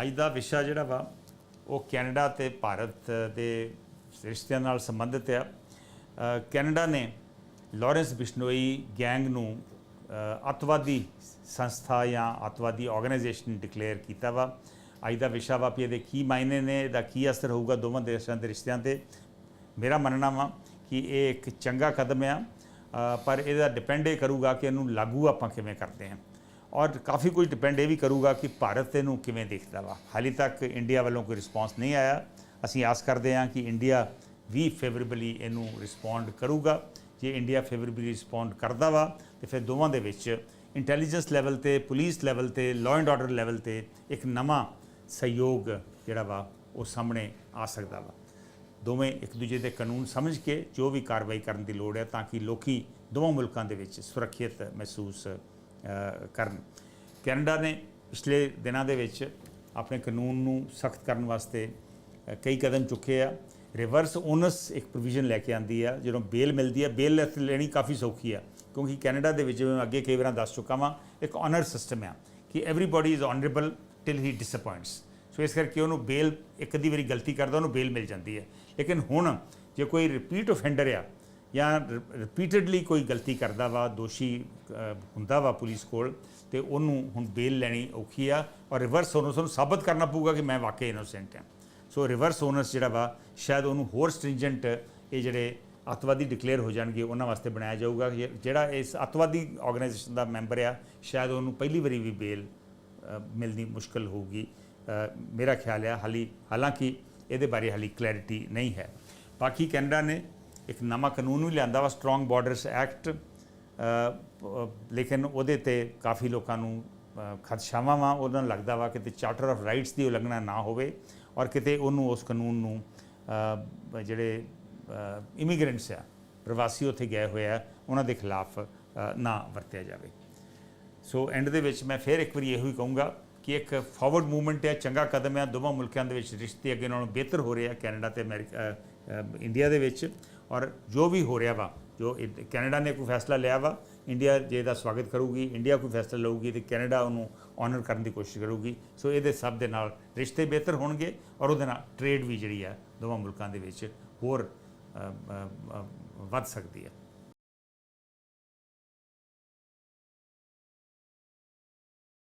ਅੱਜ ਦਾ ਵਿਸ਼ਾ ਜਿਹੜਾ ਵਾ ਉਹ ਕੈਨੇਡਾ ਤੇ ਭਾਰਤ ਦੇ ਰਿਸ਼ਤਿਆਂ ਨਾਲ ਸੰਬੰਧਿਤ ਆ। ਕੈਨੇਡਾ ਨੇ ਲਾਰੈਂਸ ਬਿਸ਼ਨੋਈ ਗੈਂਗ ਨੂੰ ਅ, ਅੱਤਵਾਦੀ ਸੰਸਥਾ ਜਾਂ ਅੱਤਵਾਦੀ ਆਰਗੇਨਾਈਜੇਸ਼ਨ ਡਿਕਲੇਅਰ ਕੀਤਾ ਵਾ। ਅੱਜ ਦਾ ਵਿਸ਼ਾ ਵਾ ਵੀ ਇਹਦੇ ਕੀ ਮਾਇਨੇ ਨੇ ਇਹਦਾ ਕੀ ਅਸਰ ਹੋਊਗਾ ਦੋਵਾਂ ਦੇਸ਼ਾਂ ਦੇ ਰਿਸ਼ਤਿਆਂ ਤੇ। ਮੇਰਾ ਮੰਨਣਾ ਵਾ ਕਿ ਇਹ ਇੱਕ ਚੰਗਾ ਕਦਮ ਆ ਪਰ ਇਹਦਾ ਡਿਪੈਂਡ ਇਹ ਕਰੂਗਾ ਕਿ ਇਹਨੂੰ ਲਾਗੂ ਆਪਾਂ ਕਿਵੇਂ ਕਰਦੇ ਹਾਂ। ਔਰ ਕਾਫੀ ਕੁਝ ਡਿਪੈਂਡ ਇਹ ਵੀ ਕਰੂਗਾ ਕਿ ਭਾਰਤ ਇਹਨੂੰ ਕਿਵੇਂ ਦੇਖਦਾ ਵਾ। ਹਾਲੇ ਤੱਕ ਇੰਡੀਆ ਵੱਲੋਂ ਕੋਈ ਰਿਸਪਾਂਸ ਨਹੀਂ ਆਇਆ। ਅਸੀਂ ਆਸ ਕਰਦੇ ਹਾਂ ਕਿ ਇੰਡੀਆ ਵੀ ਫੇਵਰੇਬਲੀ ਇਹਨੂੰ ਰਿਸਪੌਂਡ ਕਰੂਗਾ। ਜੇ ਇੰਡੀਆ ਫੇਵਰੇਬਲੀ ਰਿਸਪੌਂਡ ਕਰਦਾ ਵਾ, ਤੇ ਫਿਰ ਦੋਵਾਂ ਦੇ ਵਿੱਚ ਇੰਟੈਲੀਜੈਂਸ ਲੈਵਲ ਤੇ ਪੁਲਿਸ ਲੈਵਲ ਤੇ ਲਾਅ ਐਂਡ ਆਰਡਰ ਲੈਵਲ ਤੇ ਇੱਕ ਨਵਾਂ ਸਹਿਯੋਗ ਜਿਹੜਾ ਵਾ, ਉਹ ਸਾਹਮਣੇ ਆ ਸਕਦਾ ਵਾ। ਦੋਵੇਂ ਇੱਕ ਦੂਜੇ ਦੇ ਕਾਨੂੰਨ ਸਮਝ ਕੇ ਜੋ ਵੀ ਕਾਰਵਾਈ ਕਰਨ ਦੀ ਲੋੜ ਹੈ, ਤਾਂ ਕਿ ਲੋਕੀ ਦੋਵਾਂ ਮੁਲਕਾਂ ਦੇ ਵਿੱਚ ਸੁਰੱਖਿਅਤ ਮਹਿਸੂਸ ਕਰਨ। ਕੈਨੇਡਾ ਨੇ ਪਿਛਲੇ ਦਿਨਾਂ ਦੇ ਵਿੱਚ ਆਪਣੇ ਕਾਨੂੰਨ ਨੂੰ ਸਖਤ ਕਰਨ ਵਾਸਤੇ ਕਈ ਕਦਮ ਚੁੱਕੇ ਆ। ਰਿਵਰਸ ਓਨਸ ਇੱਕ ਪ੍ਰੋਵੀਜ਼ਨ ਲੈ ਕੇ ਆਂਦੀ ਆ, ਜਦੋਂ ਬੇਲ ਮਿਲਦੀ ਆ, ਬੇਲ ਲੈਣੀ ਕਾਫੀ ਸੌਖੀ ਆ, ਕਿਉਂਕਿ ਕੈਨੇਡਾ ਦੇ ਵਿੱਚ ਜਿਵੇਂ ਮੈਂ ਅੱਗੇ ਕਈ ਵਾਰ ਦੱਸ ਚੁੱਕਾ ਵਾਂ, ਇੱਕ ਆਨਰ ਸਿਸਟਮ ਆ ਕਿ everybody is honourable till he disappoints so ਇਸ ਕਰਕੇ ਉਹਨੂੰ ਬੇਲ ਇੱਕ ਅੱਧੀ ਵਾਰੀ ਗਲਤੀ ਕਰਦਾ, ਉਹਨੂੰ ਬੇਲ ਮਿਲ ਜਾਂਦੀ ਹੈ ਲੇਕਿਨ ਹੁਣ ਜੇ ਕੋਈ ਰਿਪੀਟ ਆਫੈਂਡਰ ਆ ਜਾਂ ਰਿਪੀਟਡਲੀ ਕੋਈ ਗਲਤੀ ਕਰਦਾ ਵਾ, ਦੋਸ਼ੀ ਹੁੰਦਾ ਵਾ ਪੁਲਿਸ ਕੋਲ, ਤੇ ਉਹਨੂੰ ਹੁਣ ਬੇਲ ਲੈਣੀ ਔਖੀ ਆ ਔਰ ਰਿਵਰਸ ਉਹਨੂੰ ਸਾਨੂੰ ਸਾਬਤ ਕਰਨਾ ਪਊਗਾ ਕਿ ਮੈਂ ਵਾਕਈ ਇਨੋਸੈਂਟ ਹਾਂ ਸੋ ਰਿਵਰਸ ਓਨਰਸ ਜਿਹੜਾ ਵਾ, ਸ਼ਾਇਦ ਉਹਨੂੰ ਹੋਰ ਸਟ੍ਰਿੰਜੈਂਟ ਇਹ ਜਿਹੜੇ ਅੱਤਵਾਦੀ ਡਿਕਲੇਅਰ ਹੋ ਜਾਣਗੇ, ਉਹਨਾਂ ਵਾਸਤੇ ਬਣਾਇਆ ਜਾਊਗਾ। ਜਿਹੜਾ ਇਸ ਅੱਤਵਾਦੀ ਆਰਗੇਨਾਈਜੇਸ਼ਨ ਦਾ ਮੈਂਬਰ ਆ, ਸ਼ਾਇਦ ਉਹਨੂੰ ਪਹਿਲੀ ਵਾਰੀ ਵੀ ਬੇਲ ਮਿਲਣੀ ਮੁਸ਼ਕਲ ਹੋਊਗੀ। ਮੇਰਾ ਖਿਆਲ ਆ, ਹਾਲੀ ਹਾਲਾਂਕਿ ਇਹਦੇ ਬਾਰੇ ਹਾਲੀ ਕਲੈਰਿਟੀ ਨਹੀਂ ਹੈ। ਬਾਕੀ ਕੈਨੇਡਾ ਨੇ ਇੱਕ ਨਵਾਂ ਕਾਨੂੰਨ ਵੀ ਲਿਆਂਦਾ ਵਾ ਸਟਰੋਂਗ ਬਾਰਡਰਸ ਐਕਟ ਲੇਕਿਨ ਉਹਦੇ ਤੇ ਕਾਫੀ ਲੋਕਾਂ ਨੂੰ ਖਦਸ਼ਾਵਾਂ ਵਾ ਉਹਨਾਂ ਨੂੰ ਲੱਗਦਾ ਵਾ ਕਿ ਚਾਰਟਰ ਆਫ ਰਾਈਟਸ ਦੀ ਉਲੰਘਣਾ ਨਾ ਹੋਵੇ ਔਰ ਕਿਤੇ ਉਹਨੂੰ ਉਸ ਕਾਨੂੰਨ ਨੂੰ ਜਿਹੜੇ ਇਮੀਗ੍ਰੈਂਟਸ ਆ, ਪ੍ਰਵਾਸੀ ਉੱਥੇ ਗਏ ਹੋਏ ਆ, ਉਹਨਾਂ ਦੇ ਖਿਲਾਫ ਨਾ ਵਰਤਿਆ ਜਾਵੇ। ਸੋ ਐਂਡ ਦੇ ਵਿੱਚ ਮੈਂ ਫਿਰ ਇੱਕ ਵਾਰੀ ਇਹੋ ਹੀ ਕਹੂੰਗਾ ਕਿ ਇੱਕ ਫਾਰਵਰਡ ਮੂਵਮੈਂਟ ਹੈ ਚੰਗਾ ਕਦਮ ਹੈ ਦੋਵਾਂ ਮੁਲਕਾਂ ਦੇ ਵਿੱਚ ਰਿਸ਼ਤੇ ਅੱਗੇ ਨਾਲੋਂ ਬਿਹਤਰ ਹੋ ਰਹੇ ਆ, ਕੈਨੇਡਾ ਤੇ ਅਮਰੀਕਾ ਇੰਡੀਆ ਦੇ ਵਿੱਚ। ਔਰ ਜੋ ਵੀ ਹੋ ਰਿਹਾ ਵਾ, ਜੋ ਕੈਨੇਡਾ ਨੇ ਕੋਈ ਫੈਸਲਾ ਲਿਆ ਵਾ, ਇੰਡੀਆ ਜੇ ਦਾ ਸਵਾਗਤ ਕਰੂਗੀ, ਇੰਡੀਆ ਕੋਈ ਫੈਸਲਾ ਲਊਗੀ ਤੇ ਕੈਨੇਡਾ ਉਹਨੂੰ ਆਨਰ ਕਰਨ ਦੀ ਕੋਸ਼ਿਸ਼ ਕਰੂਗੀ। ਸੋ ਇਹਦੇ ਸਭ ਦੇ ਨਾਲ ਰਿਸ਼ਤੇ ਬਿਹਤਰ ਹੋਣਗੇ ਔਰ ਉਹਦੇ ਨਾਲ ਟ੍ਰੇਡ ਵੀ ਜਿਹੜੀ ਆ ਦੋਵਾਂ ਮੁਲਕਾਂ ਦੇ ਵਿੱਚ ਹੋਰ ਵੱਧ ਸਕਦੀ ਹੈ